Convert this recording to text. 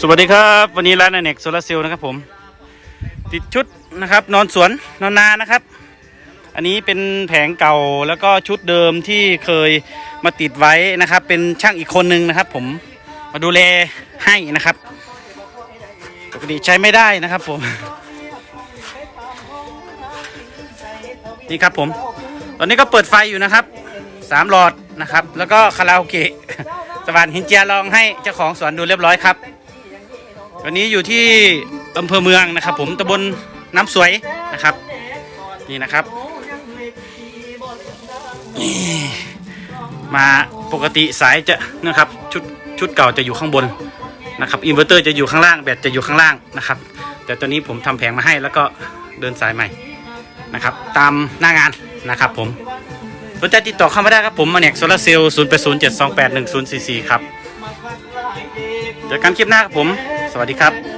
สวัสดีครับ วันนี้ร้านอเนกโซลาเซลล์นะครับผม ติดชุดนะครับ นอนสวนนอนนานะครับ อันนี้เป็นแผงเก่าแล้วก็ชุดเดิมที่เคยมาติดไว้นะครับ เป็นช่างอีกคนนึงนะครับ ผมมาดูแลให้นะครับปกติใช้ไม่ได้นะครับผม นี่ครับผม ตอนนี้ก็เปิดไฟอยู่นะครับสามหลอดนะครับ แล้วก็คาราโอเกะสว่านหินเจียลองให้เจ้าของสวนดูเรียบร้อยครับ วันนี้อยู่ที่อำเภอเมืองนะครับ ผมตำบลน้ำสวยนะครับ นี่นะครับมาปกติสายจะนะครับชุดชุดเก่าจะอยู่ข้างบนนะครับอินเวอร์เตอร์จะอยู่ข้างล่างแบตจะอยู่ข้างล่างนะครับ แต่ตอนนี้ผมทำแผงมาให้แล้วก็เดินสายใหม่นะครับ ตามหน้างานนะครับ ผมสนใจติดต่อเข้ามาได้ครับผมมาเน็กโซลาเซลล์ศูนย์แปดศูนย์เจ็ดสองแปดหนึ่งศูนย์สี่สี่ครับเจอกันคลิปหน้าครับผม วัสดีครับ